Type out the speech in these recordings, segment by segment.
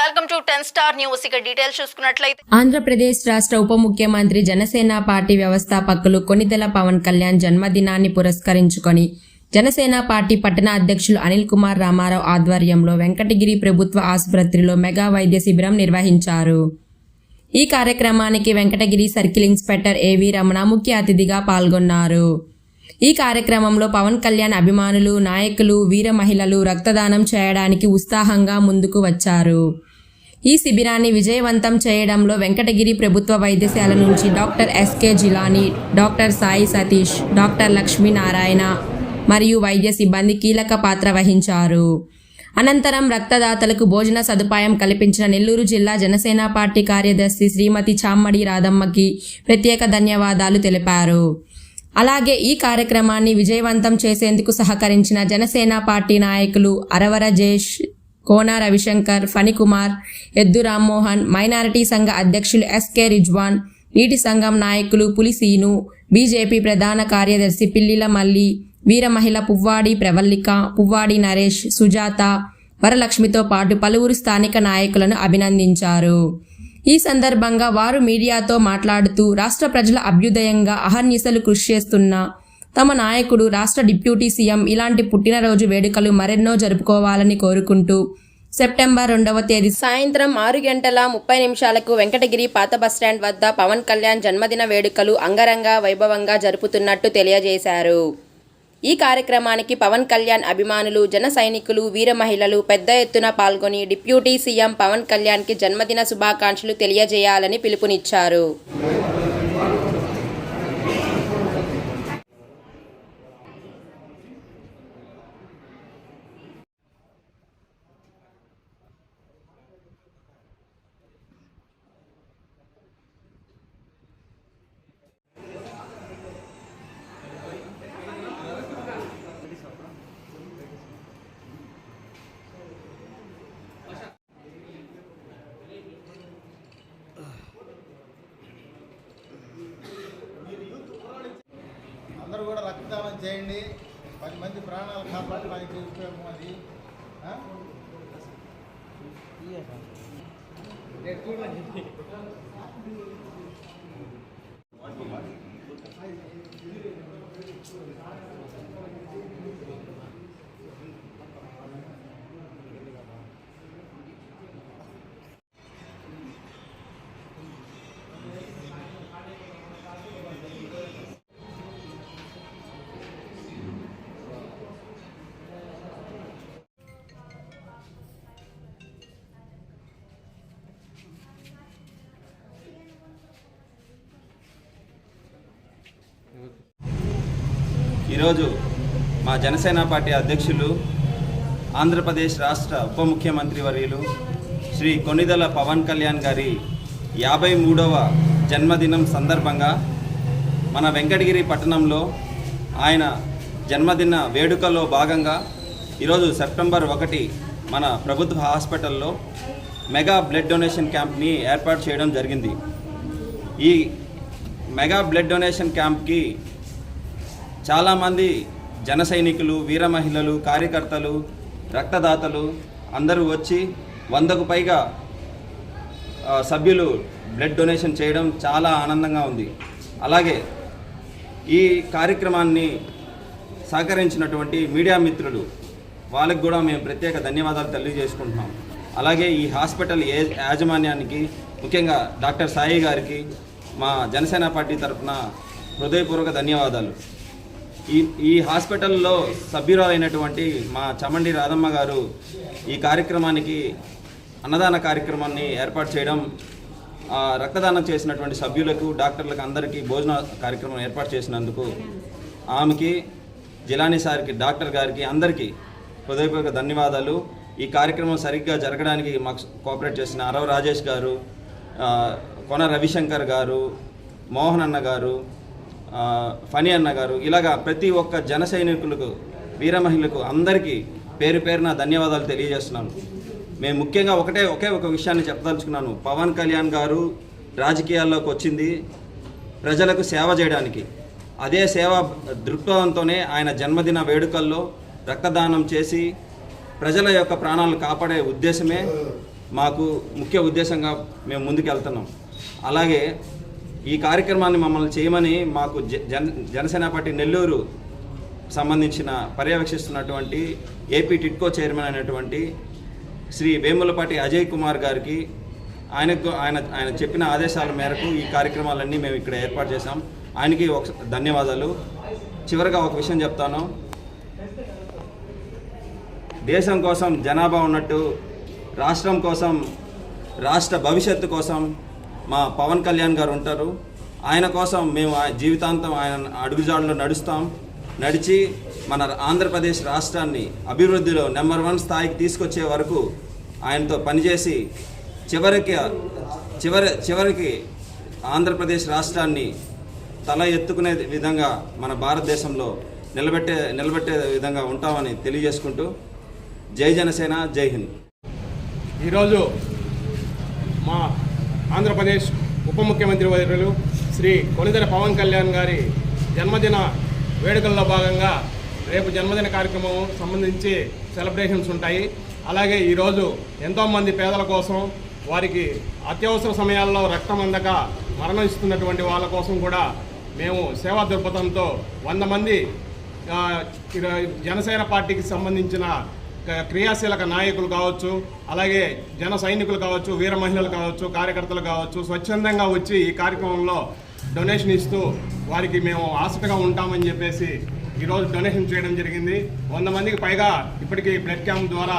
Welcome to ten star news. ఇక details చూసుకున్నట్లయితే ఆంధ్రప్రదేశ్ రాష్ట్ర ఉప ముఖ్యమంత్రి జనసేన పార్టీ వ్యవస్థాపకులు కొనిదెల పవన్ కళ్యాణ్ జన్మదినాన్ని పురస్కరించుకొని జనసేన పార్టీ పట్టణ అధ్యక్షులు అనిల్ కుమార్ రామారావు ఆధ్వర్యంలో వెంకటగిరి ప్రభుత్వ ఆసుపత్రిలో మెగా వైద్య శిబిరం నిర్వహించారు. ఈ కార్యక్రమానికి వెంకటగిరి సర్కిల్ ఇన్స్పెక్టర్ ఏవి రమణ ముఖ్య అతిథిగా పాల్గొన్నారు. ఈ కార్యక్రమంలో పవన్ కళ్యాణ్ అభిమానులు నాయకులు వీర మహిళలు రక్తదానం చేయడానికి ఉత్సాహంగా ముందుకు వచ్చారు. ఈ శిబిరాన్ని విజయవంతం చేయడంలో వెంకటగిరి ప్రభుత్వ వైద్యశాల నుంచి doctor SK Jilani doctor Sai Satish doctor Lakshminarayana మరియు వైద్య సిబ్బంది కీలక పాత్ర వహించారు. అనంతరం రక్తదాతలకు భోజన సదుపాయం కల్పించిన నెల్లూరు జిల్లా జనసేన పార్టీ కార్యదర్శి శ్రీమతి చామ్మడి రాధమ్మకి ప్రత్యేక ధన్యవాదాలు తెలిపారు. అలాగే ఈ కార్యక్రమాన్ని విజయవంతం చేసేందుకు సహకరించిన జనసేన పార్టీ నాయకులు అరవర జేష్ కోన రవిశంకర్ ఫణికుమార్ ఎద్దు రామ్మోహన్ మైనారిటీ సంఘ అధ్యక్షులు ఎస్కే రిజ్వాన్ నీటి సంఘం నాయకులు పులిసీను బీజేపీ ప్రధాన కార్యదర్శి పిల్లిల మల్లి వీర మహిళ పువ్వాడి ప్రవల్లిక పువ్వాడి నరేష్ సుజాత వరలక్ష్మితో పాటు పలువురు స్థానిక నాయకులను అభినందించారు. ఈ సందర్భంగా వారు మీడియాతో మాట్లాడుతూ రాష్ట్ర ప్రజల అభ్యుదయంగా అహర్నిశలు కృషి చేస్తున్న తమ నాయకుడు రాష్ట్ర డిప్యూటీ సీఎం ఇలాంటి పుట్టినరోజు వేడుకలు మరెన్నో జరుపుకోవాలని కోరుకుంటూ సెప్టెంబర్ రెండవ తేదీ సాయంత్రం ఆరు గంటల ముప్పై నిమిషాలకు వెంకటగిరి పాత బస్టాండ్ వద్ద పవన్ కళ్యాణ్ జన్మదిన వేడుకలు అంగరంగ వైభవంగా జరుపుతున్నట్టు తెలియజేశారు. ఈ కార్యక్రమానికి పవన్ కళ్యాణ్ అభిమానులు జన సైనికులు వీర మహిళలు పెద్ద ఎత్తున పాల్గొని డిప్యూటీ సీఎం పవన్ కళ్యాణ్కి జన్మదిన శుభాకాంక్షలు తెలియజేయాలని పిలుపునిచ్చారు అందరూ కూడా రక్తదానం చేయండి. పది మంది ప్రాణాలు కాపాడడానికి ఉపయోగం అది. చూడండి. ఈరోజు మా జనసేన పార్టీ అధ్యక్షులు ఆంధ్రప్రదేశ్ రాష్ట్ర ఉప ముఖ్యమంత్రి వర్యులు శ్రీ కొనిదల పవన్ కళ్యాణ్ గారి యాభై మూడవ జన్మదినం సందర్భంగా మన వెంకటగిరి పట్టణంలో ఆయన జన్మదిన వేడుకల్లో భాగంగా ఈరోజు సెప్టెంబర్ ఒకటి మన ప్రభుత్వ హాస్పిటల్లో మెగా బ్లడ్ డొనేషన్ క్యాంప్ని ఏర్పాటు చేయడం జరిగింది. ఈ మెగా బ్లడ్ డొనేషన్ క్యాంప్కి చాలామంది జన సైనికులు వీర మహిళలు కార్యకర్తలు రక్తదాతలు అందరూ వచ్చి వందకు పైగా సభ్యులు బ్లడ్ డొనేషన్ చేయడం చాలా ఆనందంగా ఉంది. అలాగే ఈ కార్యక్రమాన్ని సహకరించినటువంటి మీడియా మిత్రులు వాళ్ళకి కూడా మేము ప్రత్యేక ధన్యవాదాలు తెలియజేసుకుంటున్నాం. అలాగే ఈ హాస్పిటల్ యాజమాన్యానికి ముఖ్యంగా డాక్టర్ సాయి గారికి మా జనసేన పార్టీ తరఫున హృదయపూర్వక ధన్యవాదాలు. ఈ ఈ హాస్పిటల్లో సభ్యురాలైనటువంటి మా చమండి రాధమ్మ గారు ఈ కార్యక్రమానికి అన్నదాన కార్యక్రమాన్ని ఏర్పాటు చేయడం రక్తదానం చేసినటువంటి సభ్యులకు డాక్టర్లకు అందరికీ భోజన కార్యక్రమం ఏర్పాటు చేసినందుకు ఆమెకి జిలానీ సార్కి డాక్టర్ గారికి అందరికీ హృదయపూర్వక ధన్యవాదాలు. ఈ కార్యక్రమం సరిగ్గా జరగడానికి మాకు కోఆపరేట్ చేసిన అరవ రాజేష్ గారు కొన రవిశంకర్ గారు మోహన్ అన్న గారు ఆ, ఫణి అన్న గారు ఇలాగా ప్రతి ఒక్క జన సైనికులకు వీర మహిళలకు అందరికీ పేరు పేరున ధన్యవాదాలు తెలియజేస్తున్నాను. మేము ముఖ్యంగా ఒకటే ఒకే ఒక విషయాన్ని చెప్పదలుచుకున్నాను. పవన్ కళ్యాణ్ గారు రాజకీయాల్లోకి వచ్చింది ప్రజలకు సేవ చేయడానికి. అదే సేవ దృక్పథంతోనే ఆయన జన్మదిన వేడుకల్లో రక్తదానం చేసి ప్రజల యొక్క ప్రాణాలను కాపాడే ఉద్దేశమే మాకు ముఖ్య ఉద్దేశంగా మేము ముందుకు వెళ్తున్నాం అలాగే ఈ కార్యక్రమాన్ని మమ్మల్ని చేయమని మాకు జ- జన జనసేన పార్టీ నెల్లూరు సంబంధించిన పర్యవేక్షిస్తున్నటువంటి ఏపీ టిట్కో చైర్మన్ అయినటువంటి శ్రీ వేములపాటి అజయ్ కుమార్ గారికి ఆయనకు ఆయన ఆయన చెప్పిన ఆదేశాల మేరకు ఈ కార్యక్రమాలన్నీ మేము ఇక్కడ ఏర్పాటు చేశాం. ఆయనకి ఒక ధన్యవాదాలు. చివరిగా ఒక విషయం చెప్తాను. దేశం కోసం జనాభా ఉన్నట్టు రాష్ట్రం కోసం రాష్ట్ర భవిష్యత్తు కోసం మా పవన్ కళ్యాణ్ గారు ఉంటారు. ఆయన కోసం మేము జీవితాంతం ఆయన అడుగుజాడలో నడుస్తాం. నడిచి మన ఆంధ్రప్రదేశ్ రాష్ట్రాన్ని అభివృద్ధిలో నెంబర్ వన్ స్థాయికి తీసుకొచ్చే వరకు ఆయనతో పనిచేసి చివరికి చివరి చివరికి ఆంధ్రప్రదేశ్ రాష్ట్రాన్ని తల ఎత్తుకునే విధంగా మన భారతదేశంలో నిలబెట్టే నిలబెట్టే విధంగా ఉంటామని తెలియజేసుకుంటూ జై జనసేన జై హింద్. ఈరోజు ఆంధ్రప్రదేశ్ ఉప ముఖ్యమంత్రి వర్యులు శ్రీ కొనిదెల పవన్ కళ్యాణ్ గారి జన్మదిన వేడుకల్లో భాగంగా రేపు జన్మదిన కార్యక్రమం సంబంధించి సెలబ్రేషన్స్ ఉంటాయి. అలాగే ఈరోజు ఎంతోమంది పేదల కోసం వారికి అత్యవసర సమయాల్లో రక్తం అందక మరణిస్తున్నటువంటి వాళ్ళ కోసం కూడా మేము సేవా దృక్పథంతో వంద మంది జనసేన పార్టీకి సంబంధించిన క్రియాశీలక నాయకులు కావచ్చు అలాగే జన సైనికులు కావచ్చు వీర మహిళలు కావచ్చు కార్యకర్తలు కావచ్చు స్వచ్ఛందంగా వచ్చి ఈ కార్యక్రమంలో డొనేషన్ ఇస్తూ వారికి మేము ఆసక్తిగా ఉంటామని చెప్పేసి ఈరోజు డొనేషన్ చేయడం జరిగింది. వంద మందికి పైగా ఇప్పటికీ బ్లడ్ క్యాంప్ ద్వారా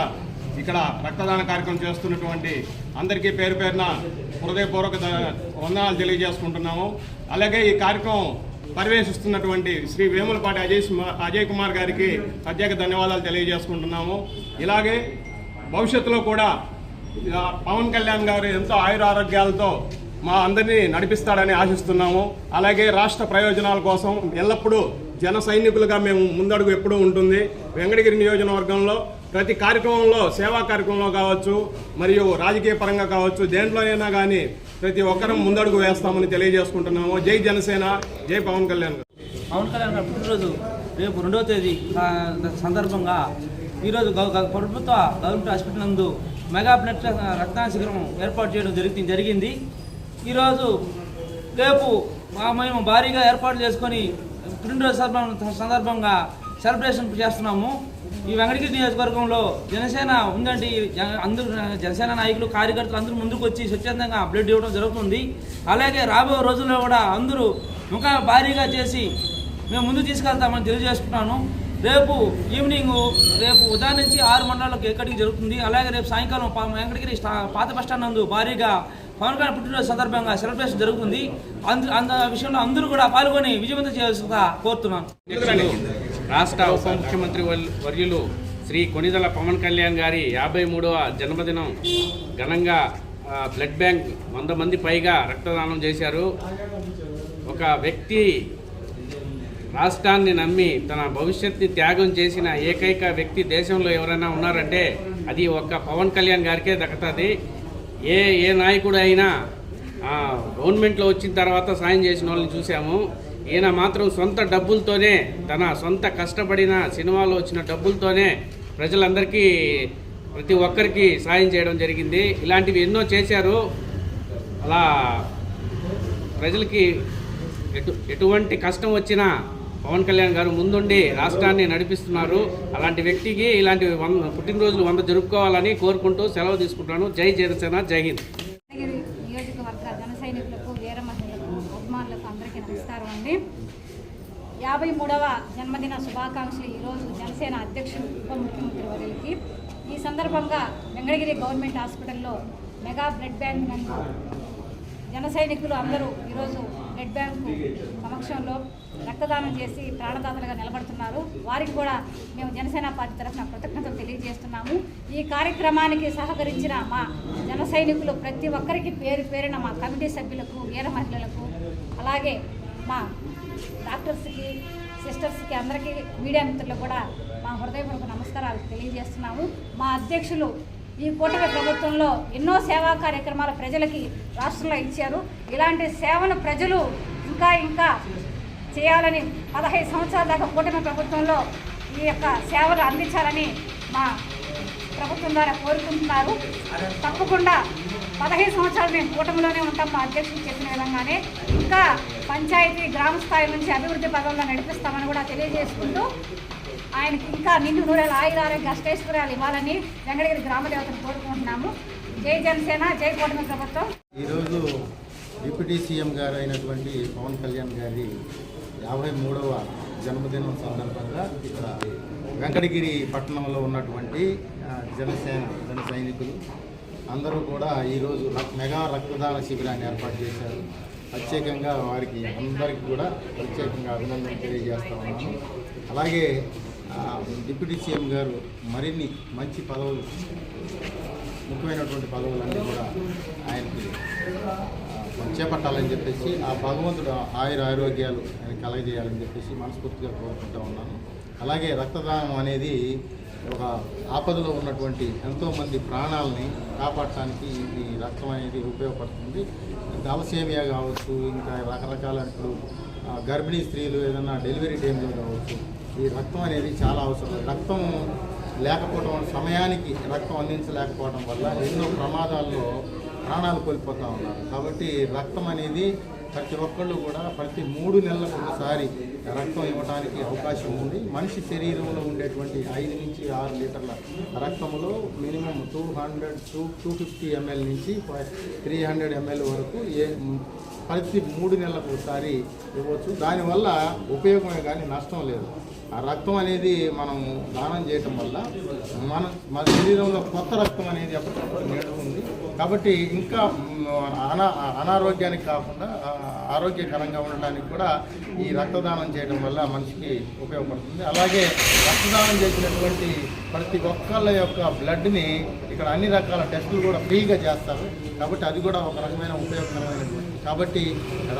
ఇక్కడ రక్తదాన కార్యక్రమం చేస్తున్నటువంటి అందరికీ పేరు పేరున హృదయపూర్వక వందనాలు తెలియజేసుకుంటున్నాము. అలాగే ఈ కార్యక్రమం పర్యవేశిస్తున్నటువంటి శ్రీ వేములపాటి అజయ్ అజయ్ కుమార్ గారికి ప్రత్యేక ధన్యవాదాలు తెలియజేసుకుంటున్నాము. ఇలాగే భవిష్యత్తులో కూడా పవన్ కళ్యాణ్ గారు ఎంతో ఆయుర ఆరోగ్యాలతో మా అందరినీ నడిపిస్తాడని ఆశిస్తున్నాము. అలాగే రాష్ట్ర ప్రయోజనాల కోసం ఎల్లప్పుడూ జన సైనికులుగా మేము ముందడుగు ఎప్పుడూ ఉంటుంది. వెంకటగిరి నియోజకవర్గంలో ప్రతి కార్యక్రమంలో సేవా కార్యక్రమంలో కావచ్చు మరియు రాజకీయ పరంగా కావచ్చు దేంట్లోనైనా కానీ ప్రతి ఒక్కరం ముందడుగు వేస్తామని తెలియజేసుకుంటున్నాము. జై జనసేన జై పవన్ కళ్యాణ్ పవన్ కళ్యాణ్ గారు పుట్టినరోజు రేపు రెండవ తేదీ సందర్భంగా ఈరోజు ప్రభుత్వ గవర్నమెంట్ హాస్పిటల్ నందు మెగా బ్లడ్ రక్తదాన శిఖరం ఏర్పాటు చేయడం జరిగింది జరిగింది. ఈరోజు రేపు మేము భారీగా ఏర్పాటు చేసుకొని పుట్టినరోజు సందర్భంగా సెలబ్రేషన్ చేస్తున్నాము. ఈ వెంకటగిరి నియోజకవర్గంలో జనసేన ఉందండి. జన- అందరూ జనసేన నాయకులు కార్యకర్తలు అందరూ ముందుకు వచ్చి స్వచ్ఛందంగా బ్లడ్ ఇవ్వడం జరుగుతుంది. అలాగే రాబోయే రోజుల్లో కూడా అందరూ ఇంకా భారీగా చేసి మేము ముందు తీసుకెళ్తామని తెలియజేసుకుంటున్నాను రేపు ఈవినింగ్ రేపు ఉదయం నుంచి ఆరు మండలాలకు ఎక్కడికి జరుగుతుంది. అలాగే రేపు సాయంకాలం వెంకటగిరి స్టా- పాత బస్ స్టాండ్ నందు భారీగా పవన్ కళ్యాణ్ పుట్టినరోజు సందర్భంగా సెలబ్రేషన్ జరుగుతుంది. అందు అంద విషయంలో అందరూ కూడా పాల్గొని విజయవంతం చేయాల్సిందిగా కోరుతున్నాను. రాష్ట్ర ఉప ముఖ్యమంత్రి వర్యులు శ్రీ కొనిదల పవన్ కళ్యాణ్ గారి యాభై మూడవ జన్మదినం ఘనంగా బ్లడ్ బ్యాంక్ వంద మంది పైగా రక్తదానం చేశారు. ఒక వ్యక్తి రాష్ట్రాన్ని నమ్మి తన భవిష్యత్తుని త్యాగం చేసిన ఏకైక వ్యక్తి దేశంలో ఎవరైనా ఉన్నారంటే అది ఒక్క పవన్ కళ్యాణ్ గారికే దక్కుతుంది. ఏ ఏ నాయకుడు అయినా ఆ, గవర్నమెంట్లో వచ్చిన తర్వాత సాయం చేసిన వాళ్ళని చూసాము. ఈయన మాత్రం సొంత డబ్బులతోనే తన సొంత కష్టపడిన సినిమాలో వచ్చిన డబ్బులతోనే ప్రజలందరికీ ప్రతి ఒక్కరికి సాయం చేయడం జరిగింది. ఇలాంటివి ఎన్నో చేశారు. అలా ప్రజలకి ఎటు ఎటువంటి కష్టం వచ్చినా పవన్ కళ్యాణ్ గారు ముందుండి రాష్ట్రాన్ని నడిపిస్తున్నారు. అలాంటి వ్యక్తికి ఇలాంటి వంద పుట్టినరోజులు వంద జరుపుకోవాలని కోరుకుంటూ సెలవు తీసుకుంటాను జై జనసేన జై హింద్ వెంకటగిరి నియోజకవర్గ జన సైనికులకు వీర మహిళలకు అభిమానులకు అందరికీ నమస్కారం అండి యాభై మూడవ జన్మదిన శుభాకాంక్షలు ఈరోజు జనసేన అధ్యక్షులు ఉప ముఖ్యమంత్రి వర్యులకి. ఈ సందర్భంగా వెంకటగిరి గవర్నమెంట్ హాస్పిటల్లో మెగా బ్లడ్ బ్యాంక్ నందు జన సైనికులు అందరూ ఈరోజు బ్లడ్ బ్యాంకు సమక్షంలో రక్తదానం చేసి ప్రాణదాతలుగా నిలబడుతున్నారు. వారికి కూడా మేము జనసేన పార్టీ తరఫున కృతజ్ఞతలు తెలియజేస్తున్నాము. ఈ కార్యక్రమానికి సహకరించిన మా జన సైనికులు ప్రతి ఒక్కరికి పేరు పేరిన మా కమిటీ సభ్యులకు వీర మహిళలకు అలాగే మా డాక్టర్స్కి సిస్టర్స్కి అందరికీ మీడియా మిత్రులు కూడా మా హృదయపూర్వక నమస్కారాలు తెలియజేస్తున్నాము. మా అధ్యక్షులు ఈ కూటమి ప్రభుత్వంలో ఎన్నో సేవా కార్యక్రమాలు ప్రజలకి రాష్ట్రంలో ఇచ్చారు. ఇలాంటి సేవను ప్రజలు ఇంకా ఇంకా చేయాలని పదహైదు సంవత్సరాల దాకా కూటమి ప్రభుత్వంలో ఈ యొక్క సేవలు అందించాలని మా ప్రభుత్వం ద్వారా కోరుకుంటున్నారు. తప్పకుండా పదహైదు సంవత్సరాలు మేము కూటమిలోనే ఉంటాం. మా అధ్యక్షులు చెప్పిన విధంగానే ఇంకా పంచాయతీ గ్రామ స్థాయి నుంచి అభివృద్ధి పదంలో నడిపిస్తామని కూడా తెలియజేసుకుంటూ ఆయనకి ఇంకా నిండు నూరేళ్ళ ఆయుర ఆరోగ్య అష్టైశ్వర్యాలు ఇవ్వాలని వెంకటగిరి గ్రామ దేవతను కోరుకుంటున్నాము. జై జనసేన జై కూటమి ప్రభుత్వం. ఈరోజు డిప్యూటీ సీఎం గారు అయినటువంటి పవన్ కళ్యాణ్ గారి యాభై మూడవ జన్మదినం సందర్భంగా ఇక్కడ వెంకటగిరి పట్టణంలో ఉన్నటువంటి జనసేన జన సైనికులు అందరూ కూడా ఈరోజు మెగా రక్తదాన శిబిరాన్ని ఏర్పాటు చేశారు. ప్రత్యేకంగా వారికి అందరికీ కూడా ప్రత్యేకంగా అభినందనలు తెలియజేస్తా ఉన్నాను. అలాగే డిప్యూటీ సీఎం గారు మరిన్ని మంచి పదవులు ముఖ్యమైనటువంటి పదవులన్నీ కూడా ఆయనకి చేపట్టాలని చెప్పేసి ఆ భగవంతుడు ఆయుర ఆరోగ్యాలు ఆయన కలగజేయాలని చెప్పేసి మనస్ఫూర్తిగా కోరుకుంటా ఉన్నాను. అలాగే రక్తదానం అనేది ఒక ఆపదలో ఉన్నటువంటి ఎంతోమంది ప్రాణాలని కాపాడటానికి ఈ రక్తం అనేది ఉపయోగపడుతుంది. దళసేమియా కావచ్చు ఇంకా రకరకాల ఇప్పుడు గర్భిణీ స్త్రీలు ఏదైనా డెలివరీ టైంలో కావచ్చు ఈ రక్తం అనేది చాలా అవసరం. రక్తం లేకపోవడం సమయానికి రక్తం అందించలేకపోవడం వల్ల ఎన్నో ప్రమాదాల్లో ప్రాణాలు కోల్పోతూ ఉన్నారు. కాబట్టి రక్తం అనేది ప్రతి ఒక్కళ్ళు కూడా ప్రతి మూడు నెలలకు ఒకసారి రక్తం ఇవ్వడానికి అవకాశం ఉంది. మనిషి శరీరంలో ఉండేటువంటి ఐదు నుంచి ఆరు లీటర్ల రక్తంలో minimum two hundred two two fifty ml నుంచి త్రీ హండ్రెడ్ ఎంఎల్ వరకు ఏ ప్రతి మూడు నెలలకు ఒకసారి ఇవ్వచ్చు. దానివల్ల ఉపయోగమే కానీ నష్టం లేదు. ఆ రక్తం అనేది మనం దానం చేయటం వల్ల మన మన శరీరంలో కొత్త రక్తం అనేది ఎప్పటికప్పుడు కాబట్టి ఇంకా అనా అనారోగ్యానికి కాకుండా ఆరోగ్యకరంగా ఉండడానికి కూడా ఈ రక్తదానం చేయడం వల్ల మనిషికి ఉపయోగపడుతుంది. అలాగే రక్తదానం చేసినటువంటి ప్రతి ఒక్కళ్ళ యొక్క బ్లడ్ని ఇక్కడ అన్ని రకాల టెస్టులు కూడా ఫ్రీగా చేస్తారు. కాబట్టి అది కూడా ఒక రకమైన ఉపయోగకరమైనటువంటి. కాబట్టి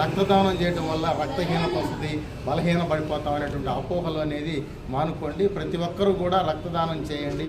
రక్తదానం చేయడం వల్ల రక్తహీనత వస్తుంది బలహీన పడిపోతాం అనేటువంటి అపోహలు అనేది మానుకోండి. ప్రతి ఒక్కరూ కూడా రక్తదానం చేయండి.